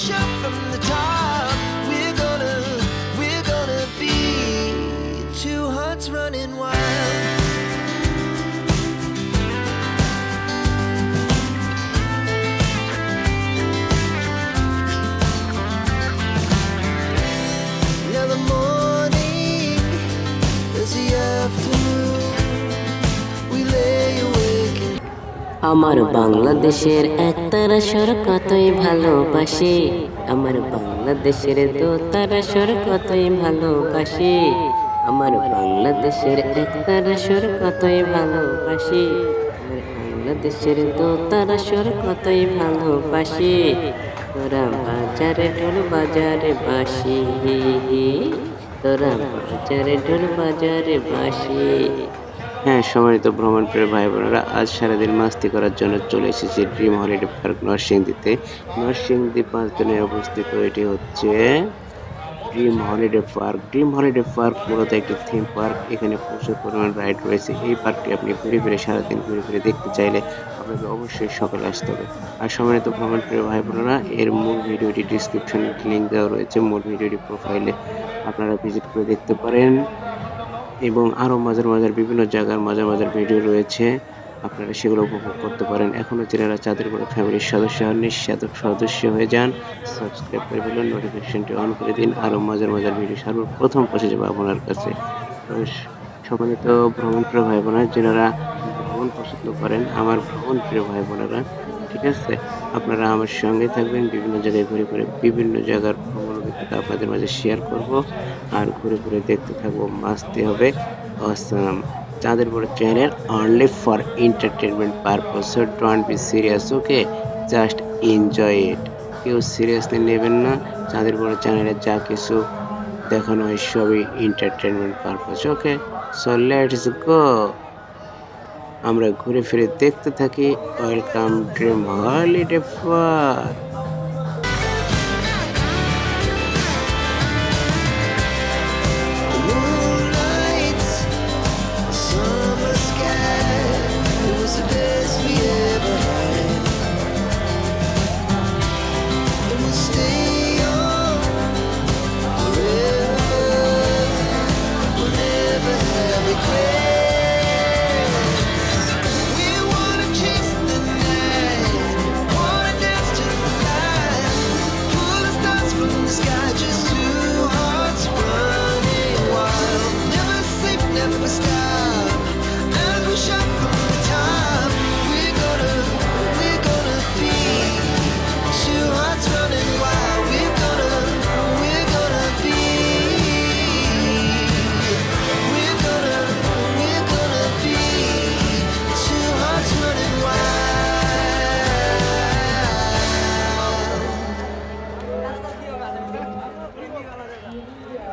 pressure from আমার বাংলাদেশের একতারা স্বর কতই ভালোবাসে? আমার বাংলাদেশের দোতারা স্বর কতই ভালোবাসে? আমার বাংলাদেশের একতারা স্বর কতই ভালোবাসে? বাংলাদেশের দোতারা স্বর কতই ভালোবাসে? তোরা বাজারে ঢোল বাজারে বাসি। তোরা বাজারে ঢোল বাজারে বাসি। হ্যাঁ সম্মানিত ভ্রমণ প্রিয় ভাই বোনেরা আজ সারাদিন মাস্তি করার জন্য চলে এসেছি ড্রিম হলিডে পার্ক নরসিংদীতে। নরসিংদী পাঁচ দিনে অবস্থিত, এটি হচ্ছে dream holiday park dream holiday park মূলত একটি থিম পার্ক এখানে প্রচুর পরিমাণ রাইড রয়েছে। এই পার্কটি আপনি ঘুরে ফিরে সারাদিন ঘুরে ফিরে দেখতে চাইলে আপনাকে অবশ্যই সকালে আসতে হবে। আর সম্মানিত ভ্রমণ প্রিয় ভাই বোনেরা এর মূল ভিডিওটি ডিসক্রিপশনে লিঙ্ক দেওয়া রয়েছে। মূল ভিডিওটি প্রোফাইলে আপনারা ভিজিট করে দেখতে পারেন। এবং আরও মজার মজার বিভিন্ন জায়গার মজার মজার ভিডিও রয়েছে। আপনারা সেগুলো উপভোগ করতে পারেন। এখনও যারা চাঁদের বড় ফ্যামিলির সদস্য হন নিঃস্বাদ সদস্য হয়ে যান। সাবস্ক্রাইব করে ফেলুন, নোটিফিকেশনটি অন করে দিন। আরও মজার মজার ভিডিও সর্বপ্রথম পৌঁছে যাবে আপনার কাছে। সম্মানিত ভ্রমণ প্রিয় ভাই বোনেরা যারা ভ্রমণ পছন্দ করেন, আমার ভ্রমণ প্রিয় ভাই বোনেরা ঠিক আছে? আপনারা আমার সঙ্গে থাকবেন। বিভিন্ন জায়গায় ঘুরে ঘুরে বিভিন্ন জায়গার ভ্রমণ অভিজ্ঞতা আপনাদের মাঝে শেয়ার করব। আর ঘুরে ঘুরে দেখতে থাকব, মাস্তি হবে। অসাম চাঁদের বড় channel only for entertainment purpose so don't be serious okay just enjoy it কেউ সিরিয়াসলি নেবেন না। চাঁদের বড় চ্যানেলে যা কিছু দেখানো হয়, সবই entertainment purpose okay so let's go আমরা ঘুরে ফিরে দেখতে থাকি। Welcome dream holiday park